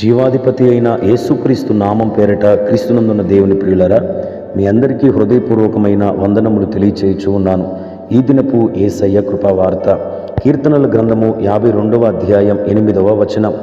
జీవాధిపతి అయిన యేసుక్రీస్తు నామం పేరట క్రీస్తునందున్న దేవుని ప్రియులరా మీ అందరికీ హృదయపూర్వకమైన వందనములు తెలియచేయచూ ఉన్నాను. ఈ దినపు ఏసయ్య కృపావార్త. కీర్తనల గ్రంథము యాభై రెండవ అధ్యాయం ఎనిమిదవ వచనం.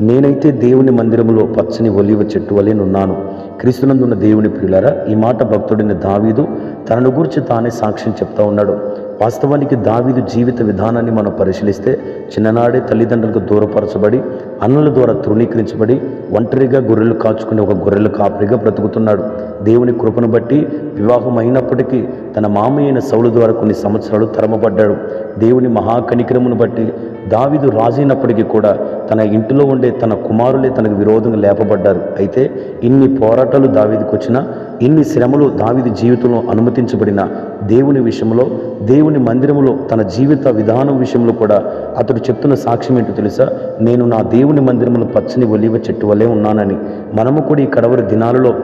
నేనైతే దేవుని మందిరములో పచ్చని ఒలివ చెట్టు వలెనున్నాను క్రీస్తునందున్న దేవుని ప్రియులరా ఈ మాట భక్తుడిని దావీదు తనను గురించి తానే సాక్ష్యం చెప్తా ఉన్నాడు. వాస్తవానికి దావీదు జీవిత విధానాన్ని మనం పరిశీలిస్తే చిన్ననాడే తల్లిదండ్రులకు దూరపరచబడి అన్నల ద్వారా తృణీకరించబడి ఒంటరిగా గొర్రెలు కాచుకునే ఒక గొర్రెల కాపరిగా బ్రతుకుతున్నాడు. దేవుని కృపను బట్టి వివాహం అయినప్పటికీ తన మామయ్యైన సౌలు ద్వారా కొన్ని సంవత్సరాలు తరమబడ్డాడు. దేవుని మహాకనికరమును బట్టి దావీదు రాజైనప్పటికీ కూడా తన ఇంటిలో ఉండే తన కుమారులే తనకు విరోధంగా లేపబడ్డారు. అయితే ఇన్ని పోరాటాలు దావీదికి వచ్చినా ఇన్ని శ్రమలు దావిది జీవితంలో అనుమతించబడిన దేవుని విషయంలో దేవుని మందిరములో తన జీవిత విధానం విషయంలో కూడా అతడు చెప్తున్న సాక్ష్యం ఏంటో తెలుసా? నేను నా దేవుని మందిరములో పచ్చని ఒలివ చెట్టు వలె ఉన్నానని. మనము కూడా ఈ కడవరి దినాలలో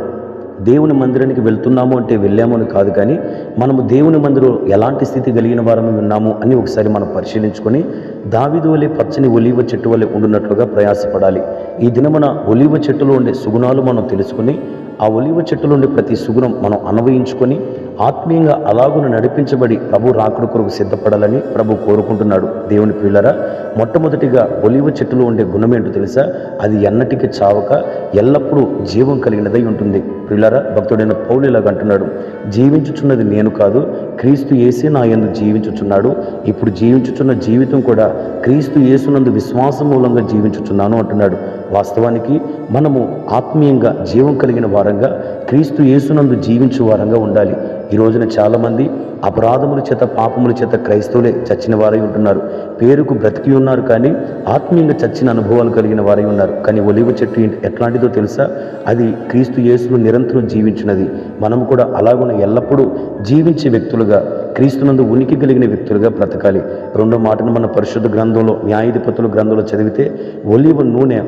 దేవుని మందిరానికి వెళ్తున్నాము అంటే వెళ్ళాము అని కాదు కానీ మనము దేవుని మందిరం ఎలాంటి స్థితి కలిగిన వారము ఉన్నాము అని ఒకసారి మనం పరిశీలించుకొని దావిదు వలె పచ్చని ఒలివ చెట్టు వలె ఉండున్నట్లుగా ప్రయాసపడాలి. ఈ దినమున ఒలివ చెట్టులో ఉండే సుగుణాలు మనం తెలుసుకుని ఆ ఒలివ చెట్టులో ఉండే ప్రతి సుగుణం మనం అన్వయించుకొని ఆత్మీయంగా అలాగున నడిపించబడి ప్రభు రాకుడు కొరకు సిద్ధపడాలని ప్రభు కోరుకుంటున్నాడు. దేవుని పిల్లరా మొట్టమొదటిగా ఒలివ చెట్టులో ఉండే గుణం ఏంటో తెలుసా? అది ఎన్నటికి చావక ఎల్లప్పుడూ జీవం కలిగినదై ఉంటుంది. పిల్లరా భక్తుడైన పౌలు ఇలాగ అంటున్నాడు జీవించుచున్నది నేను కాదు క్రీస్తు యేసే నా యందు జీవించుచున్నాడు. ఇప్పుడు జీవించుచున్న జీవితం కూడా క్రీస్తు యేసునందు విశ్వాసం మూలంగా జీవించుచున్నాను అంటున్నాడు. వాస్తవానికి మనము ఆత్మీయంగా జీవం కలిగిన వారంగా క్రీస్తు యేసునందు జీవించు వారంగా ఉండాలి. ఈ రోజున చాలామంది అపరాధముల చేత పాపముల చేత క్రైస్తవులే చచ్చిన వారై ఉంటున్నారు. పేరుకు బ్రతికి ఉన్నారు కానీ ఆత్మీయంగా చచ్చిన అనుభవాలు కలిగిన వారై ఉన్నారు. కానీ ఒలివ చెట్టు ఎట్లాంటిదో తెలుసా? అది క్రీస్తు యేసులు నిరంతరం జీవించినది. మనం కూడా అలాగున ఎల్లప్పుడూ జీవించే వ్యక్తులుగా క్రీస్తునందు ఉనికి కలిగిన వ్యక్తులుగా బ్రతకాలి. రెండో మాటను మన పరిశుద్ధ గ్రంథంలో న్యాయాధిపతుల గ్రంథంలో చదివితే ఒలివ నూనె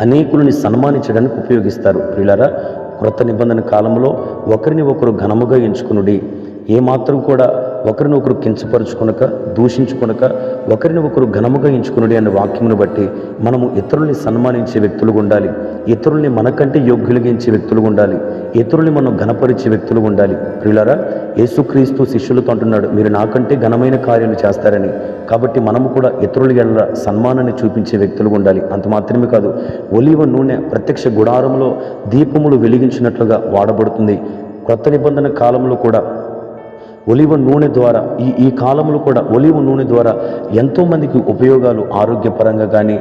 అనేకులని సన్మానించడానికి ఉపయోగిస్తారు. ప్రియులారా క్రొత్త నిబంధన కాలంలో ఒకరిని ఒకరు ఘనముగా ఎంచుకునుడి. ఏమాత్రం కూడా ఒకరిని ఒకరు కించపరుచుకునక దూషించుకునక ఒకరిని ఒకరు ఘనముగా ఎంచుకునుడి అనే వాక్యమును బట్టి మనము ఇతరుల్ని సన్మానించే వ్యక్తులుగా ఉండాలి. ఇతరుల్ని మనకంటే యోగ్యులుగించే వ్యక్తులుగా ఉండాలి. ఇతరుల్ని మనం ఘనపరిచే వ్యక్తులుగా ఉండాలి. ప్రియులారా యేసుక్రీస్తు శిష్యులతో అంటున్నాడు మీరు నాకంటే ఘనమైన కార్యాలు చేస్తారని. కాబట్టి మనము కూడా ఇతరులు ఎడల సన్మానాన్ని చూపించే వ్యక్తులుగా ఉండాలి. అంత మాత్రమే కాదు ఒలివ నూనె ప్రత్యక్ష గుడారంలో దీపములు వెలిగించినట్లుగా వాడబడుతుంది. కొత్త నిబంధన కాలంలో కూడా ఒలివ నూనె ద్వారా ఈ ఈ కాలంలో కూడా ఒలివ నూనె ద్వారా ఎంతోమందికి ఉపయోగాలు ఆరోగ్యపరంగా కానీ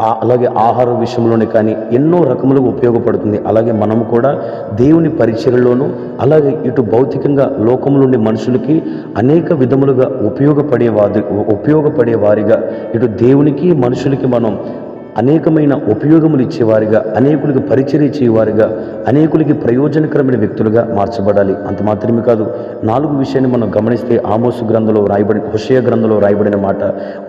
అలాగే ఆహార విషయంలోనే కానీ ఎన్నో రకములుగా ఉపయోగపడుతుంది. అలాగే మనం కూడా దేవుని పరిచయలోనూ అలాగే ఇటు భౌతికంగా లోకములుండే మనుషులకి అనేక విధములుగా ఉపయోగపడే వారి ఉపయోగపడే వారిగా ఇటు దేవునికి మనుషులకి మనం అనేకమైన ఉపయోగములు ఇచ్చేవారిగా అనేకులకి పరిచర్య ఇచ్చేవారిగా అనేకులకి ప్రయోజనకరమైన వ్యక్తులుగా మార్చబడాలి. అంత మాత్రమే కాదు నాలుగు విషయాన్ని మనం గమనిస్తే ఆమోసు గ్రంథంలో రాయబడిన హుషయ గ్రంథంలో రాయబడిన మాట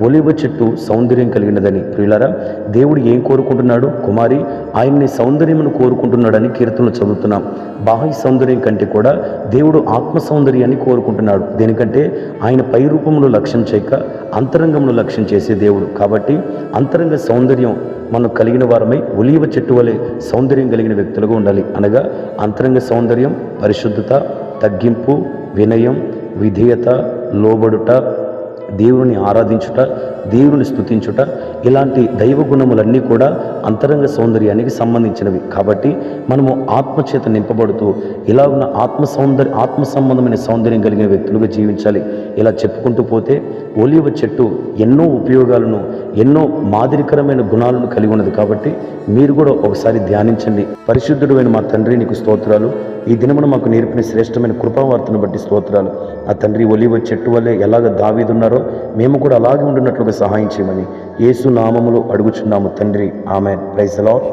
ఒలివ చెట్టు సౌందర్యం కలిగినదని. ప్రియులారా దేవుడు ఏం కోరుకుంటున్నాడు? కుమారి ఆయన్ని సౌందర్యమును కోరుకుంటున్నాడని కీర్తనలు చదువుతున్నాం. బాహ్య సౌందర్యం కంటే కూడా దేవుడు ఆత్మ సౌందర్యాన్ని కోరుకుంటున్నాడు. దేనికంటే ఆయన పై రూపమును లక్ష్యం చేయక అంతరంగమును లక్ష్యం చేసే దేవుడు. కాబట్టి అంతరంగ సౌందర్యం మనం కలిగిన వారమై ఒలివ చెట్టు వలె సౌందర్యం కలిగిన వ్యక్తులుగా ఉండాలి. అనగా అంతరంగ సౌందర్యం పరిశుద్ధత తగ్గింపు వినయం విధేయత లోబడుట దేవుని ఆరాధించుట దేవుని స్తుతించుట ఇలాంటి దైవ గుణములన్నీ కూడా అంతరంగ సౌందర్యానికి సంబంధించినవి. కాబట్టి మనము ఆత్మచేత నింపబడుతూ ఇలా ఉన్న ఆత్మ సౌందర్య ఆత్మ సంబంధమైన సౌందర్యం కలిగిన వ్యక్తులుగా జీవించాలి. ఇలా చెప్పుకుంటూ పోతే ఒలివ చెట్టు ఎన్నో ఉపయోగాలను ఎన్నో మాదిరికరమైన గుణాలను కలిగి ఉన్నది. కాబట్టి మీరు కూడా ఒకసారి ధ్యానించండి. పరిశుద్ధుడైన మా తండ్రి నీకు స్తోత్రాలు. ఈ దినమున మాకు నేర్పిన శ్రేష్టమైన కృపావార్తను బట్టి స్తోత్రాలు. ఆ తండ్రి ఒలివ చెట్టు వల్లే ఎలాగ దావీదున్నారో మేము కూడా అలాగే ఉండున్నట్లుగా సహాయం చేయమని యేసు నామములు అడుగుచున్నాము తండ్రి. ఆమె ప్రైజ్ లాడ్